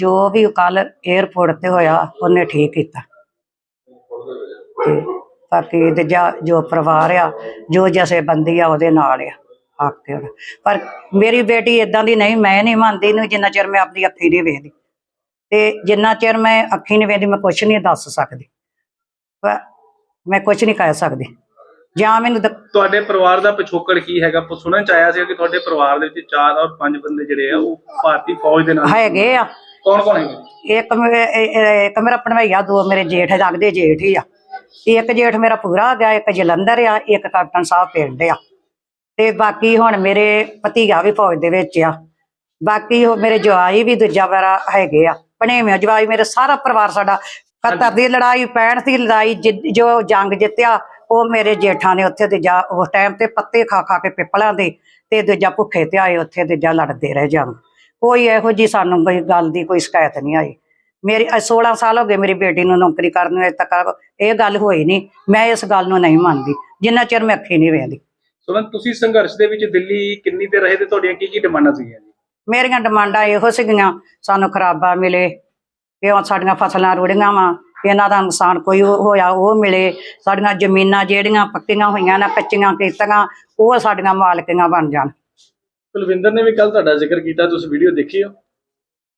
ਜੋ ਵੀ ਕੱਲ 에어ਪੋਰਟ ਤੇ ਹੋਇਆ ਉਹਨੇ ਠੀਕ ਕੀਤਾ। ਤੇ ਬਾਕੀ ਦੂਜਾ ਜੋ ਪਰਿਵਾਰ ਆ ਜੋ ਜਥੇਬੰਦੀ ਆ ਉਹਦੇ ਨਾਲ ਆ ਉਹਦਾ। ਪਰ ਮੇਰੀ ਬੇਟੀ ਇਦਾਂ ਦੀ ਨਹੀਂ ਮੈਂ ਨਹੀਂ ਮੰਨਦੀ ਇਹਨੂੰ ਜਿੰਨਾ ਚਿਰ ਮੈਂ ਆਪਣੀ ਅੱਖੀ ਨਹੀਂ ਵੇਖਦੀ। ਤੇ ਜਿੰਨਾ ਚਿਰ ਮੈਂ ਅੱਖੀ ਨਹੀਂ ਵੇਖਦੀ ਮੈਂ ਕੁਝ ਨਹੀਂ ਦੱਸ ਸਕਦੀ। ਪਰ ਮੈਂ ਕੁਝ ਨਹੀਂ ਕਹਿ ਸਕਦੀ। ਜਾਂ ਮੈਨੂੰ ਦ- ਤੁਹਾਡੇ ਪਰਿਵਾਰ ਦਾ ਪਿਛੋਕੜ ਕੀ ਹੈਗਾ? ਪ- ਸੁਣਨ ਚ ਆਇਆ ਸੀ ਕਿ ਤੁਹਾਡੇ ਪਰਿਵਾਰ ਦੇ ਵਿੱਚ ਚਾਰ ਔਰ ਪੰਜ ਬੰਦੇ ਜਿਹੜੇ ਆ ਉਹ ਭਾਰਤੀ ਫੌਜ ਦੇ ਨਾਲ ਹੈਗੇ ਆ। ਕੌਣ ਕੌਣ ਹੈਗੇ? ਇੱਕ ਮੇ- ਇਹ- ਇਹ- ਇੱਕ ਮੇਰਾ ਭਣਵਈਆ, ਦੋ ਮੇਰੇ ਜੇਠ ਲੱਗਦੇ ਜੇਠ ਹੀ ਆ। ਇੱਕ ਜੇਠ ਮੇਰਾ ਪੂਰਾ ਗਿਆ, ਇੱਕ ਜਲੰਧਰ ਆ, ਇੱਕ ਕੈਪਟਨ ਸਾਹਿਬ ਪਿੰਡ ਆ। ਤੇ ਬਾਕੀ ਹੁਣ ਮੇਰੇ ਭਤੀਆ ਵੀ ਫੌਜ ਦੇ ਵਿੱਚ ਆ। ਬਾਕੀ ਉਹ ਮੇਰੇ ਜਵਾਈ ਵੀ ਦੂਜਾ ਮੇਰਾ ਹੈਗੇ ਆ। ਭਣੇਵੇਂ ਜਵਾਈ ਮੇਰੇ ਸਾਰਾ ਪਰਿਵਾਰ ਸਾਡਾ ਕਤਰ ਦੀ ਲੜਾਈ 65 ਦੀ ਲੜਾਈ, ਜਿ- ਜੋ ਜੰਗ ਜਿੱਤਿਆ, ਉਹ ਮੇਰੇ ਜੇਠਾਂ ਨੇ ਉੱਥੇ ਦੂਜਾ, ਉਸ ਟਾਈਮ ਤੇ ਪੱਤੇ ਖਾ ਖਾ ਕੇ ਪਿੱਪਲਾਂ ਦੇ ਤੇ ਦੂਜਾ ਭੁੱਖੇ ਤੇ ਆਏ, ਉੱਥੇ ਦੂਜਾ ਲੜਦੇ ਰਹੇ ਜੰਗ। ਕੋਈ ਇਹੋ ਜੀ ਸਾਨੂੰ ਕੋਈ ਗੱਲ ਦੀ ਕੋਈ ਸ਼ਿਕਾਇਤ ਨਹੀਂ ਆਈ। ਮੇਰੀ ਅੱਜ 16 ਸਾਲ ਹੋ ਗਏ ਮੇਰੀ ਬੇਟੀ ਨੂੰ ਨੌਕਰੀ ਕਰਨ ਨੂੰ ਅਜੇ ਤੱਕ ਇਹ ਗੱਲ ਹੋਈ ਨਹੀਂ। ਮੈਂ ਇਸ ਗੱਲ ਨੂੰ ਨਹੀਂ ਮੰਨਦੀ ਜਿੰਨਾ ਚਿਰ ਮੈਂ ਅੱਖੀ ਨਹੀਂ ਵੇਖਦੀ। ਸੁਣਨ ਤੁਸੀਂ ਸੰਘਰਸ਼ ਦੇ ਵਿੱਚ ਦਿੱਲੀ ਕਿੰਨੀ ਦੇਰ ਰਹੇ ਤੇ ਤੁਹਾਡੀਆਂ ਕੀ ਕੀ ਡਿਮਾਂਡਾਂ ਸੀਗੀਆਂ ਜੀ? ਮੇਰੀਆਂ ਡਿਮਾਂਡਾਂ ਇਹੋ ਸੀਗੀਆਂ ਸਾਨੂੰ ਖਰਾਬਾ ਮਿਲੇ ਕਿਉਂ ਸਾਡੀਆਂ ਫਸਲਾਂ ਰੁੜੀਆਂ ਵਾ ਇਹਨਾਂ ਦਾ ਨੁਕਸਾਨ ਕੋਈ ਹੋਇਆ ਉਹ ਮਿਲੇ। ਸਾਡੀਆਂ ਜ਼ਮੀਨਾਂ ਜਿਹੜੀਆਂ ਪੱਕੀਆਂ ਹੋਈਆਂ ਨਾ ਕੱਚੀਆਂ ਕੀਤੀਆਂ ਉਹ ਸਾਡੀਆਂ ਮਾਲਕੀਆਂ ਬਣ ਜਾਣ। ਕੁਲਵਿੰਦਰ ਨੇ ਵੀ ਕੱਲ ਤੁਹਾਡਾ ਜ਼ਿਕਰ ਕੀਤਾ ਤੁਸੀਂ ਵੀਡੀਓ ਦੇਖੀ ਹੋ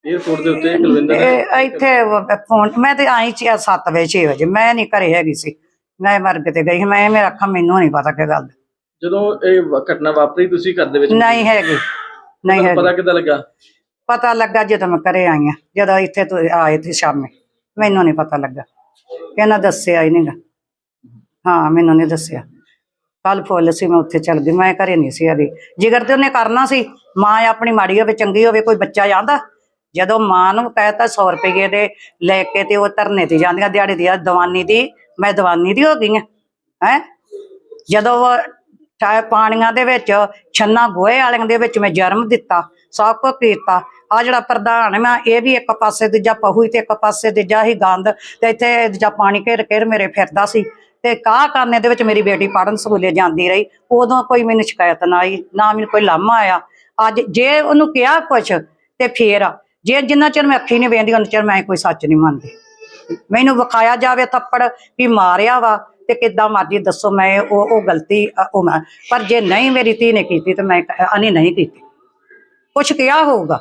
에어ਪੋਰਟ ਦੇ ਉੱਤੇ ਕੁਲਵਿੰਦਰ ਨੇ ਇਹ ਇੱਥੇ ਫੋਨ ਮੈਂ ਤੇ ਆਈ ਸੀ 7 ਵਜੇ 6 ਵਜੇ ਮੈਂ ਨਹੀਂ ਘਰੇ ਹੈਗੀ ਸੀ। ਮੈਂ ਮਰਗ ਤੇ ਗਈ। ਮੈਂ ਮੇਰਾ ਅੱਖਾਂ ਮੈਨੂੰ ਨਹੀਂ ਪਤਾ ਕੀ ਗੱਲ ਜਦੋਂ ਇਹ ਘਟਨਾ ਵਾਪਰੀ ਤੁਸੀਂ ਘਰ ਦੇ ਵਿੱਚ ਨਹੀਂ ਹੈਗੀ ਨਹੀਂ ਤੁਹਾਨੂੰ ਪਤਾ ਹੈਗੀ। ਕਿੱਦਾਂ ਲੱਗਾ? ਪਤਾ ਲੱਗਾ ਜਦੋਂ ਮੈਂ ਘਰੇ ਆਈ ਆ ਜਦੋਂ ਇੱਥੇ ਤੋਂ ਆਏ ਤੇ ਸ਼ਾਮੇ ਮੈਨੂੰ ਨਹੀਂ ਪਤਾ ਲੱਗਾ। ਇਹਨਾਂ ਦੱਸਿਆ ਹੀ ਨਹੀਂਗਾ ਹਾਂ ਮੈਨੂੰ ਨਹੀਂ ਦੱਸਿਆ। ਕੱਲ ਫੁੱਲ ਸੀ, ਮੈਂ ਉੱਥੇ ਚਲ ਗਈ ਮੈਂ ਘਰੇ ਨਹੀਂ ਸੀ ਹੈਗੀ ਜਿਗਰ ਤੇ ਉਹਨੇ ਕਰਨਾ ਸੀ, ਮਾਂ ਆਪਣੀ ਮਾੜੀ ਹੋਵੇ, ਚੰਗੀ ਹੋਵੇ, ਕੋਈ ਬੱਚਾ ਜਾਂਦਾ ਜਦੋਂ ਮਾਂ ਨੂੰ ਕਹਿਤਾ 100 ਰੁਪਏ ਦੇ ਲੈ ਕੇ ਤੇ ਉਹ ਧਰਨੇ ਤੇ ਜਾਂਦੀਆਂ, ਦਿਹਾੜੀ ਦੀ ਦਵਾਨੀ ਦੀ, ਮੈਂ ਦਵਾਨੀ ਦੀ ਹੋ ਗਈ ਹਾਂ ਹੈ? ਜਦੋਂ ਉਹ ਪਾਣੀਆਂ ਦੇ ਵਿੱਚ, ਛੰਨਾ ਗੋਹੇ ਵਾਲਿਆਂ ਦੇ ਵਿੱਚ ਮੈਂ ਜਨਮ ਦਿੱਤਾ, ਸਭ ਕੁਝ ਕੀਤਾ। ਆ ਜਿਹੜਾ ਪ੍ਰਧਾਨ ਮੈਂ, ਇਹ ਵੀ ਇੱਕ ਪਾਸੇ ਦੂਜਾ ਪਹੂ ਤੇ ਇੱਕ ਪਾਸੇ ਦੂਜਾ ਹੀ ਗੰਦ ਤੇ ਇੱਥੇ ਦੂਜਾ ਪਾਣੀ ਘੇਰ ਘੇਰ ਮੇਰੇ ਫਿਰਦਾ ਸੀ। ਤੇ ਕਾਹ ਕਰਨੇ ਦੇ ਵਿੱਚ ਮੇਰੀ ਬੇਟੀ ਪੜਨ ਸਕੂਲੇ ਜਾਂਦੀ ਰਹੀ। ਉਦੋਂ ਕੋਈ ਮੈਨੂੰ ਸ਼ਿਕਾਇਤ ਨਾ ਆਈ, ਨਾ ਮੈਨੂੰ ਕੋਈ ਲਾਮਾ ਆਇਆ। ਅੱਜ ਜੇ ਉਹਨੂੰ ਕਿਹਾ ਕੁਛ ਤੇ ਫੇਰ ਜੇ ਜਿੰਨਾ ਚਿਰ ਮੈਂ ਅੱਖੀ ਨਹੀਂ ਵੇਂਦੀ ਉਹਨਾਂ ਚਿਰ ਮੈਂ ਕੋਈ ਸੱਚ ਨਹੀਂ ਮੰਨਦੀ। ਮੈਨੂੰ ਵਿਖਾਇਆ ਜਾਵੇ ਥੱਪੜ ਵੀ ਮਾਰਿਆ ਵਾ ਤੇ ਕਿੱਦਾਂ ਮਰਜ਼ੀ ਦੱਸੋ, ਮੈਂ ਉਹ ਉਹ ਗਲਤੀ ਉਹ ਮੈਂ ਪਰ ਜੇ ਨਹੀਂ ਮੇਰੀ ਧੀ ਨੇ ਕੀਤੀ ਤੇ ਮੈਂ ਅਨੇ ਨਹੀਂ ਕੀਤੀ। ਕੁਛ ਕਿਹਾ ਹੋਊਗਾ?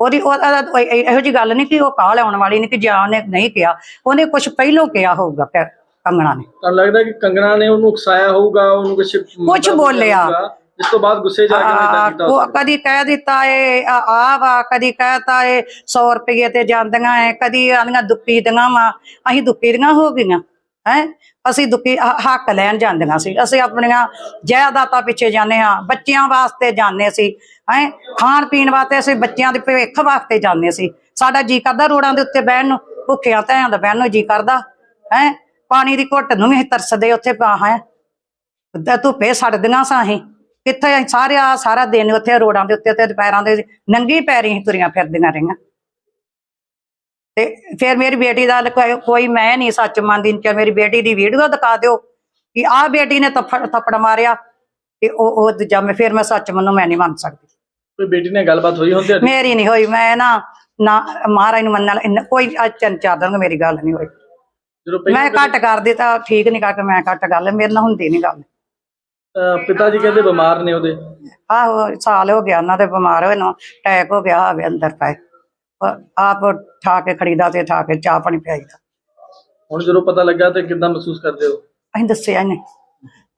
ਉਹਦੀ ਉਹ- ਇਹੋ ਜੀ ਗੱਲ ਨਹੀਂ ਕਿ ਉਹ ਕਾਲ ਆਉਣ ਵਾਲੀ ਨਹੀਂ, ਕਿ ਜਾਂ ਉਹਨੇ ਨਹੀਂ ਕਿਹਾ। ਉਹਨੇ ਕੁਛ ਪਹਿਲੋਂ ਕਿਹਾ ਹੋਊਗਾ, ਫਿਰ। ਕੰਗਣਾ ਨੇ। ਤੁਹਾਨੂੰ ਲੱਗਦਾ ਕਿ ਕੰਗਣਾ ਨੇ ਉਹਨੂੰ ਉਕਸਾਇਆ ਹੋਊਗਾ ਉਹਨੂੰ ਕੁਝ ਕੁਛ ਬੋਲਿਆ। ਇਸ ਤੋਂ ਬਾਅਦ ਗੁੱਸੇ ਜਾ ਕੇ ਉਹ। ਕਦੀ ਕਹਿ ਦਿੱਤਾ ਏ ਆ ਵਾ ਕਦੀ ਕਹਿਤਾ ਏ 100 ਰੁਪਏ ਤੇ ਜਾਂਦੀਆਂ ਏ ਕਦੀ ਆਂਦੀਆਂ ਦੁੱਪੀ ਦੀਆਂ ਵਾ। ਅਸੀਂ ਦੁੱਪੀ ਦੀਆਂ ਹੋ ਗਈਆਂ ਹੈ? ਅਸੀਂ ਦੁੱਪੀ ਹ- ਹੱਕ ਲੈਣ ਜਾਂਦੀਆਂ ਸੀ। ਅਸੀਂ ਆਪਣੀਆਂ ਜਾਇਦਾਦਾਂ ਪਿੱਛੇ ਜਾਂਦੇ ਹਾਂ ਬੱਚਿਆਂ ਵਾਸਤੇ ਜਾਂਦੇ ਸੀ ਹੈ? ਖਾਣ ਪੀਣ ਵਾਸਤੇ ਅਸੀਂ ਬੱਚਿਆਂ ਦੇ ਭਵਿੱਖ ਵਾਸਤੇ ਜਾਂਦੇ ਸੀ। ਸਾਡਾ ਜੀ ਕਰਦਾ ਰੋੜਾਂ ਦੇ ਉੱਤੇ ਬਹਿਣ ਨੂੰ ਭੁੱਖਿਆਂ ਧਿਆਂ ਦਾ ਬਹਿਣ ਨੂੰ ਜੀ ਕਰਦਾ ਹੈ? ਪਾਣੀ ਦੀ ਘੁੱਟ ਨੂੰ ਵੀ ਅਸੀਂ ਤਰਸਦੇ ਉੱਥੇ ਪਾ ਹੈ। ਤੇ ਧੁੱਪੇ ਸੜਦੀਆਂ ਸਾਂ ਅਸੀਂ। ਕਿੱਥੇ ਅਸੀਂ ਸਾਰੇ ਆ ਸਾਰਾ ਦਿਨ ਉੱਥੇ ਰੋਡਾਂ ਦੇ ਉੱਤੇ ਤੇ ਦੁਪਹਿਰਾਂ ਦੇ ਨੰਗੀ ਪੈਰੀ ਅਸੀਂ ਤੁਰੀਆਂ ਫਿਰਦੀਆਂ ਰਹੀਆਂ। ਤੇ ਫਿਰ ਮੇਰੀ ਬੇਟੀ ਦਾ ਕੋਈ- ਮੈਂ ਨਹੀਂ ਸੱਚ ਮੰਨਦੀ ਕਿ ਮੇਰੀ ਬੇਟੀ ਦੀ ਵੀਡੀਓ ਦਿਖਾ ਦਿਓ ਕਿ ਆਹ ਬੇਟੀ ਨੇ ਥੱਪੜ ਥੱਪੜ ਮਾਰਿਆ ਤੇ ਉਹ ਉਹ ਦੂਜਾ ਮੈਂ ਫਿਰ ਮੈਂ ਸੱਚ ਮੰਨੂ ਮੈਂ ਨਹੀਂ ਮੰਨ ਸਕਦੀ। ਕੋਈ ਬੇਟੀ ਨਾਲ ਗੱਲਬਾਤ ਹੋਈ ਹੁੰਦੀ ਮੇਰੀ ਨਹੀਂ ਹੋਈ ਮੈਂ ਨਾ ਨਾ ਮਹਾਰਾਜ ਨੂੰ ਮੰਨਣ ਕੋਈ ਅੱਜ ਤਿੰਨ ਚਾਰ ਦਿਨ ਮੇਰੀ ਗੱਲ ਨਹੀਂ ਹੋਈ। ਜਦੋਂ ਮੈਂ ਘੱਟ ਕਰਦੀ ਤਾਂ ਠੀਕ ਨਹੀਂ ਕਰਕੇ ਮੈਂ ਘੱਟ ਗੱਲ ਮੇਰੇ ਨਾਲ ਹੁੰਦੀ ਨਹੀਂ ਗੱਲ। ਅਹ ਪਿਤਾ ਜੀ ਕਹਿੰਦੇ ਬਿਮਾਰ ਨੇ ਉਹਦੇ? ਆਹੋ ਸਾਲ ਹੋ ਗਿਆ ਉਹਨਾਂ ਦੇ ਬਿਮਾਰ ਹੋਏ ਨੂੰ ਅਟੈਕ ਹੋ ਗਿਆ ਹੋਵੇ ਅੰਦਰ ਪਏ। ਆਪ ਠਾ ਕੇ ਖੜੀਦਾ ਤੇ ਠਾ ਕੇ ਚਾਹ ਪਾਣੀ ਪਿਆਈਦਾ। ਹੁਣ ਜਦੋਂ ਪਤਾ ਲੱਗਾ ਤੇ ਕਿੱਦਾਂ ਮਹਿਸੂਸ ਕਰਦੇ ਹੋ? ਅਸੀਂ ਦੱਸਿਆ ਹੀ ਨਹੀਂ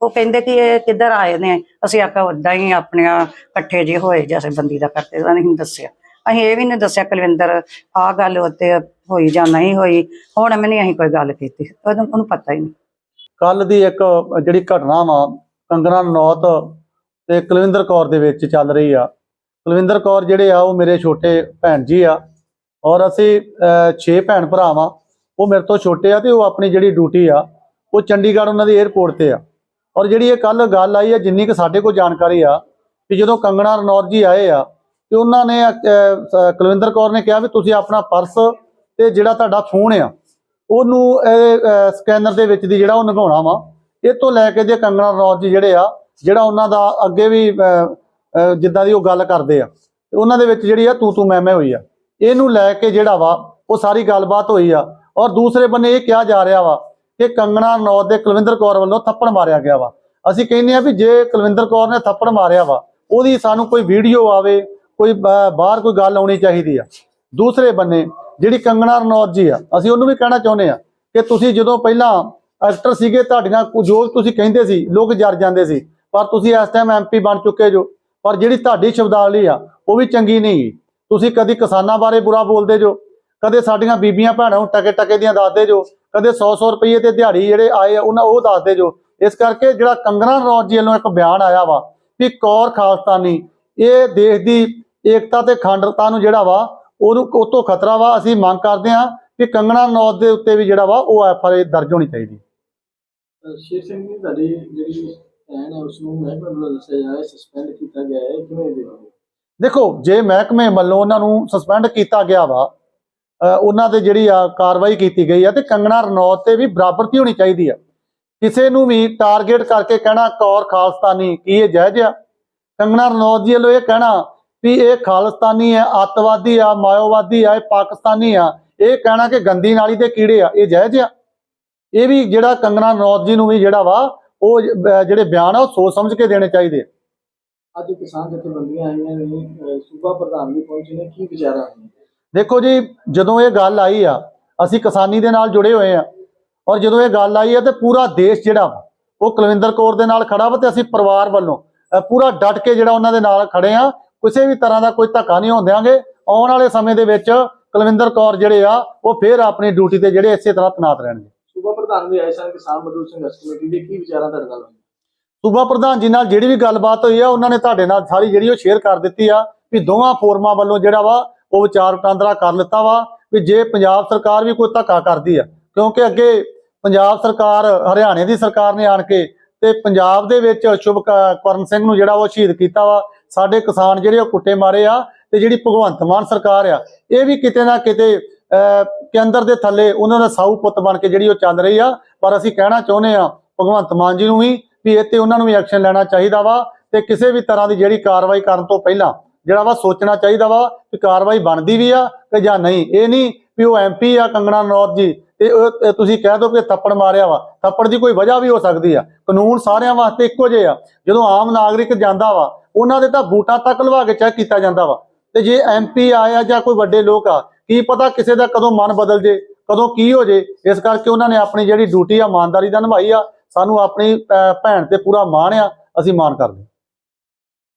ਉਹ ਕਹਿੰਦੇ ਕਿ ਇਹ ਕਿੱਧਰ ਆਏ ਨੇ? ਅਸੀਂ ਆਖਿਆ ਉਦਾਂ ਹੀ ਆਪਣੀਆਂ ਇਕੱਠੇ ਜੇ ਹੋਏ ਜੈਸੇ ਬੰਦੀ ਦਾ ਕਰਦੇ ਅਸੀਂ ਨਹੀਂ ਦੱਸਿਆ। ਅਸੀਂ ਇਹ ਵੀ ਨਹੀਂ ਦੱਸਿਆ ਕੁਲਵਿੰਦਰ ਆਹ ਗੱਲ ਉੱਤੇ ਹੋਈ ਜਾਂ ਨਹੀਂ ਹੋਈ, ਹੁਣ ਮੈਨੇ ਅਸੀਂ ਕੋਈ ਗੱਲ ਕੀਤੀ, ਉਹਨੂੰ ਉਹਨੂੰ ਪਤਾ ਹੀ ਨਹੀਂ। ਕੱਲ ਦੀ ਇੱਕ ਜਿਹੜੀ ਘਟਨਾ ਵਾ ਕੰਗਨਾ ਨੌਤ ਤੇ ਕੁਲਵਿੰਦਰ ਕੌਰ ਦੇ ਵਿੱਚ ਚੱਲ ਰਹੀ ਆ। ਕੁਲਵਿੰਦਰ ਕੌਰ ਜਿਹੜੇ ਆ, ਉਹ ਮੇਰੇ ਛੋਟੇ ਭੈਣ ਜੀ ਆ ਔਰ ਅਸੀਂ 6 ਭੈਣ ਭਰਾ ਵਾਂ। ਉਹ ਮੇਰੇ ਤੋਂ ਛੋਟੇ ਆ ਤੇ ਉਹ ਆਪਣੀ ਜਿਹੜੀ ਡਿਊਟੀ ਆ, ਉਹ ਚੰਡੀਗੜ੍ਹ ਉਹਨਾਂ ਦੀ 에ਅਰਪੋਰਟ ਤੇ ਆ। ਔਰ ਜਿਹੜੀ ਇਹ ਕੱਲ ਗੱਲ ਆਈ ਆ, ਜਿੰਨੀ ਕਿ ਸਾਡੇ ਕੋਲ ਜਾਣਕਾਰੀ ਆ ਕਿ ਜਦੋਂ ਕੰਗਣਾ ਰਣੌਤ ਜੀ ਆਏ ਆ, ਤੇ ਉਹਨਾਂ ਨੇ ਕੁਲਵਿੰਦਰ ਕੌਰ ਨੇ ਕਿਹਾ ਵੀ ਤੁਸੀਂ ਆਪਣਾ ਪਰਸ ਤੇ ਜਿਹੜਾ ਤੁਹਾਡਾ ਫੋਨ ਆ, ਉਹਨੂੰ ਇਹ ਸਕੈਨਰ ਦੇ ਵਿੱਚ ਦੀ ਜਿਹੜਾ ਉਹ ਨਿਭਾਉਣਾ ਵਾ, ਇਹ ਤੋਂ ਲੈ ਕੇ ਜੇ ਕੰਗਣਾ ਰਣੌਤ ਜੀ ਜਿਹੜੇ ਆ, ਜਿਹੜਾ ਉਹਨਾਂ ਦਾ ਅੱਗੇ ਵੀ ਜਿੱਦਾਂ ਦੀ ਉਹ ਗੱਲ ਕਰਦੇ ਆ ਉਹਨਾਂ ਦੇ ਵਿੱਚ ਜਿਹੜੀ ਆ ਤੂੰ ਤੂੰ ਮੈਂ ਮੈਂ ਹੋਈ ਆ। ਇਹਨੂੰ ਲੈ ਕੇ ਜਿਹੜਾ ਵਾ, ਉਹ ਸਾਰੀ ਗੱਲਬਾਤ ਹੋਈ ਆ, ਔਰ ਦੂਸਰੇ ਬੰਨੇ ਇਹ ਕਿਹਾ ਜਾ ਰਿਹਾ ਵਾ ਕਿ ਕੰਗਣਾ ਰਣੌਤ ਦੇ ਕੁਲਵਿੰਦਰ ਕੌਰ ਵੱਲੋਂ ਥੱਪੜ ਮਾਰਿਆ ਗਿਆ ਵਾ। ਅਸੀਂ ਕਹਿੰਦੇ ਆ ਵੀ ਜੇ ਕੁਲਵਿੰਦਰ ਕੌਰ ਨੇ ਥੱਪੜ ਮਾਰਿਆ ਵਾ, ਉਹਦੀ ਸਾਨੂੰ ਕੋਈ ਵੀਡੀਓ ਆਵੇ, ਕੋਈ ਬਾਹਰ ਕੋਈ ਗੱਲ ਆਉਣੀ ਚਾਹੀਦੀ ਆ। ਦੂਸਰੇ ਬੰਨੇ ਜਿਹੜੀ ਕੰਗਣਾ ਰਣੌਤ ਜੀ ਆ, ਅਸੀਂ ਉਹਨੂੰ ਵੀ ਕਹਿਣਾ ਚਾਹੁੰਦੇ ਆ ਕਿ ਤੁਸੀਂ ਜਦੋਂ ਪਹਿਲਾਂ ਐਕਟਰ ਸੀਗੇ ਤੁਹਾਡੀਆਂ ਜੋ ਤੁਸੀਂ ਕਹਿੰਦੇ ਸੀ, ਲੋਕ ਜਰ ਜਾਂਦੇ ਸੀ, ਪਰ ਤੁਸੀਂ ਇਸ ਟਾਈਮ ਐਮਪੀ ਬਣ ਚੁੱਕੇ ਜੋ, ਪਰ ਜਿਹੜੀ ਤੁਹਾਡੀ ਸ਼ਬਦਾਵਲੀ ਆ, ਉਹ ਵੀ ਚੰਗੀ ਨਹੀਂ ਤੁਸੀਂ ਕਦੀ ਕਿਸਾਨਾਂ ਬਾਰੇ ਬੁਰਾ ਬੋਲਦੇ ਜੋ, ਕਦੇ ਸਾਡੀਆਂ ਬੀਬੀਆਂ ਭੈਣਾਂ ਨੂੰ ਟਕੇ ਟਕੇ ਦੀਆਂ ਦੱਸਦੇ ਜੋ, ਕਦੇ 100-100 ਰੁਪਏ ਤੇ ਦਿਹਾੜੀ ਜਿਹੜੇ ਆਏ ਆ, ਉਹਨਾਂ ਉਹ ਦੱਸਦੇ ਜੋ। ਇਸ ਕਰਕੇ ਜਿਹੜਾ ਕੰਗਣਾ ਰਣੌਤ ਜੀ ਵੱਲੋਂ ਇੱਕ ਬਿਆਨ ਆਇਆ ਵਾ ਵੀ ਕੌਰ ਖਾਲਸਤਾਨੀ, ਇਹ ਦੇਸ਼ ਦੀ ਏਕਤਾ ਤੇ ਅਖੰਡਤਾ ਨੂੰ ਜਿਹੜਾ ਵਾ ਉਹਨੂੰ ਉਹ ਤੋਂ ਖਤਰਾ ਵਾ ਅਸੀਂ ਮੰਗ ਕਰਦੇ ਹਾਂ ਕਿ ਕੰਗਣਾ ਰਣੌਤ ਦੇ ਉੱਤੇ ਵੀ ਜਿਹੜਾ ਵਾ ਉਹ ਐਫ ਆਈ ਦਰਜ ਹੋਣੀ ਚਾਹੀਦੀ ਸ਼ੇਰ ਸਿੰਘ ਜੀ ਤੁਹਾਡੀ ਜਿਹੜੀ ਭੈਣ ਹੈ ਉਸ ਨੂੰ ਮਹਿਕਮੇ ਵੱਲੋਂ ਦੱਸਿਆ ਜਾ ਰਿਹਾ ਸਸਪੈਂਡ ਕੀਤਾ ਗਿਆ ਹੈ ਕਿਵੇਂ ਦੇਖੋ ਜੇ ਮਹਿਕਮੇ ਵੱਲੋਂ ਉਹਨਾਂ ਨੂੰ ਸਸਪੈਂਡ ਕੀਤਾ ਗਿਆ ਵਾ ਉਹਨਾਂ ਤੇ ਜਿਹੜੀ ਆ ਕਾਰਵਾਈ ਕੀਤੀ ਗਈ ਆ ਤੇ ਕੰਗਣਾ ਰਣੌਤ ਤੇ ਵੀ ਬਰਾਬਰਤੀ ਹੋਣੀ ਚਾਹੀਦੀ ਆ। ਕਿਸੇ ਨੂੰ ਵੀ ਟਾਰਗੇਟ ਕਰਕੇ ਕਹਿਣਾ ਕੌਰ ਖਾਲਸਤਾਨੀ ਕੀ ਇਹ ਜਾਇਜ਼ ਆ? ਕੰਗਣਾ ਰਣੌਤ ਜੀ ਵੱਲੋਂ ਇਹ ਕਹਿਣਾ ਵੀ ਇਹ ਖਾਲਸਤਾਨੀ ਹੈ ਅੱਤਵਾਦੀ ਆ ਮਾਇਓਵਾਦੀ ਆ ਇਹ ਪਾਕਿਸਤਾਨੀ ਆ। ਇਹ ਕਹਿਣਾ ਕਿ ਗੰਦੀ ਨਾਲੀ ਦੇ ਕੀੜੇ ਆ ਇਹ ਜਾਇਜ਼ ਆ। ਇਹ ਵੀ ਜਿਹੜਾ ਕੰਗਣਾ ਰਣੌਤ ਜੀ ਨੂੰ ਵੀ ਜਿਹੜਾ ਵਾ ਉਹ ਜਿਹੜੇ ਬਿਆਨ ਆ ਉਹ ਸੋਚ ਸਮਝ ਕੇ ਦੇਣੇ ਚਾਹੀਦੇ ਆ। ਅੱਜ ਕਿਸਾਨ ਜਥੇਬੰਦੀਆਂ ਆਈਆਂ ਨੇ ਸੂਬਾ ਪ੍ਰਧਾਨ ਵੀ ਪਹੁੰਚੇ ਨੇ ਕੀ ਵਿਚਾਰਾ ਹੈ? ਦੇਖੋ ਜੀ ਜਦੋਂ ਇਹ ਗੱਲ ਆਈ ਆ ਅਸੀਂ ਕਿਸਾਨੀ ਦੇ ਨਾਲ ਜੁੜੇ ਹੋਏ ਆ ਔਰ ਜਦੋਂ ਇਹ ਗੱਲ ਆਈ ਆ ਤੇ ਪੂਰਾ ਦੇਸ਼ ਜਿਹੜਾ ਉਹ ਕੁਲਵਿੰਦਰ ਕੌਰ ਦੇ ਨਾਲ ਖੜਾ ਵਾ ਤੇ ਅਸੀਂ ਪਰਿਵਾਰ ਵੱਲੋਂ ਪੂਰਾ ਡਟ ਕੇ ਜਿਹੜਾ ਉਹਨਾਂ ਦੇ ਨਾਲ ਖੜੇ ਆ ਕਿਸੇ ਵੀ ਤਰ੍ਹਾਂ ਦਾ ਕੋਈ ਧੱਕਾ ਨਹੀਂ ਹੋਣ ਦਿਆਂਗੇ। ਆਉਣ ਵਾਲੇ ਸਮੇਂ ਦੇ ਵਿੱਚ ਕੁਲਵਿੰਦਰ ਕੌਰ ਜਿਹੜੇ ਆ ਉਹ ਫੇਰ ਆਪਣੀ ਡਿਊਟੀ ਤੇ ਜਿਹੜੇ ਇਸੇ ਤਰ੍ਹਾਂ ਤੈਨਾਤ ਰਹਿਣਗੇ। ਸੂਬਾ ਪ੍ਰਧਾਨ ਵੀ ਆਏ ਸਨ ਕਿਸਾਨ ਮਜ਼ਦੂਰ ਸੰਘਰਸ਼ ਕਮੇਟੀ ਦੇ। ਕੀ ਵਿਚਾਰਾ ਤੁਹਾਡੇ ਨਾਲ? ਸੂਬਾ ਪ੍ਰਧਾਨ ਜੀ ਨਾਲ ਜਿਹੜੀ ਵੀ ਗੱਲਬਾਤ ਹੋਈ ਆ ਉਹਨਾਂ ਨੇ ਤੁਹਾਡੇ ਨਾਲ ਸਾਰੀ ਜਿਹੜੀ ਉਹ ਸ਼ੇਅਰ ਕਰ ਦਿੱਤੀ ਆ ਵੀ ਦੋਵਾਂ ਫੋਰਮਾਂ ਵੱਲੋਂ ਜਿਹੜਾ ਵਾ ਉਹ ਵਿਚਾਰ ਵਟਾਂਦਰਾ ਕਰ ਲਿੱਤਾ ਵਾ ਵੀ ਜੇ ਪੰਜਾਬ ਸਰਕਾਰ ਵੀ ਕੋਈ ਧੱਕਾ ਕਰਦੀ ਆ ਕਿਉਂਕਿ ਅੱਗੇ ਪੰਜਾਬ ਸਰਕਾਰ ਹਰਿਆਣੇ ਦੀ ਸਰਕਾਰ ਨੇ ਆਣ ਕੇ ਤੇ ਪੰਜਾਬ ਦੇ ਵਿੱਚ ਸ਼ੁਭ ਕਰਨ ਸਿੰਘ ਨੂੰ ਜਿਹੜਾ ਉਹ ਸ਼ਹੀਦ ਕੀਤਾ ਵਾ ਸਾਡੇ ਕਿਸਾਨ ਜਿਹੜੇ ਉਹ ਕੁੱਟੇ ਮਾਰੇ ਆ ਤੇ ਜਿਹੜੀ ਭਗਵੰਤ ਮਾਨ ਸਰਕਾਰ ਆ ਇਹ ਵੀ ਕਿਤੇ ਨਾ ਕਿਤੇ ਅਹ, ਕੇਂਦਰ ਦੇ ਥੱਲੇ ਉਹਨਾਂ ਦਾ ਸਾਊ ਪੁੱਤ ਬਣ ਕੇ ਜਿਹੜੀ ਉਹ ਚੱਲ ਰਹੀ ਆ। ਪਰ ਅਸੀਂ ਕਹਿਣਾ ਚਾਹੁੰਦੇ ਆ ਭਗਵੰਤ ਮਾਨ ਜੀ ਨੂੰ ਵੀ ਵੀ ਇਹ ਤੇ ਉਹਨਾਂ ਨੂੰ ਵੀ ਐਕਸ਼ਨ ਲੈਣਾ ਚਾਹੀਦਾ ਵਾ ਤੇ ਕਿਸੇ ਵੀ ਤਰ੍ਹਾਂ ਦੀ ਜਿਹੜੀ ਕਾਰਵਾਈ ਕਰਨ ਤੋਂ ਪਹਿਲਾਂ ਜਿਹੜਾ ਵਾ ਸੋਚਣਾ ਚਾਹੀਦਾ ਵਾ ਕਿ ਕਾਰਵਾਈ ਬਣਦੀ ਵੀ ਆ ਕਿ ਜਾਂ ਨਹੀਂ। ਇਹ ਨਹੀਂ ਵੀ ਉਹ ਐਮਪੀ ਆ ਕੰਗਣਾ ਰਣੌਤ ਜੀ ਤੇ ਤੁਸੀਂ ਕਹਿ ਦਿਓ ਕਿ ਥੱਪੜ ਮਾਰਿਆ ਵਾ। ਥੱਪੜ ਦੀ ਕੋਈ ਵਜ੍ਹਾ ਵੀ ਹੋ ਸਕਦੀ ਆ। ਕਾਨੂੰਨ ਸਾਰਿਆਂ ਵਾਸਤੇ ਇੱਕੋ ਜਿਹੇ ਆ। ਜਦੋਂ ਆਮ ਨਾਗਰਿਕ ਜਾਂਦਾ ਵਾ ਉਹਨਾਂ ਦੇ ਤਾਂ ਬੂਟਾਂ ਤੱਕ ਲਵਾ ਕੇ ਚੈੱਕ ਕੀਤਾ ਜਾਂਦਾ ਵਾ। ਤੇ ਜੇ ਐਮਪੀ ਆਇਆ ਜਾਂ ਕੋਈ ਵੱਡੇ ਲੋਕ ਆ, ਕੀ ਪਤਾ ਕਿਸੇ ਦਾ ਕਦੋਂ ਮਨ ਬਦਲ ਜੇ, ਕਦੋਂ ਕੀ ਹੋ ਜੇ, ਇਸ ਕਰਕੇ ਉਹਨਾਂ ਨੇ ਆਪਣੀ ਜਿਹੜੀ ਡਿਊਟੀ ਆ, ਇਮਾਨਦਾਰੀ ਦਾ ਨਿਭਾਈ ਆ। ਸਾਨੂੰ ਆਪਣੀ ਭੈਣ ਤੇ ਪੂਰਾ ਮਾਣ ਆ, ਅਸੀਂ ਮਾਣ ਕਰਦੇ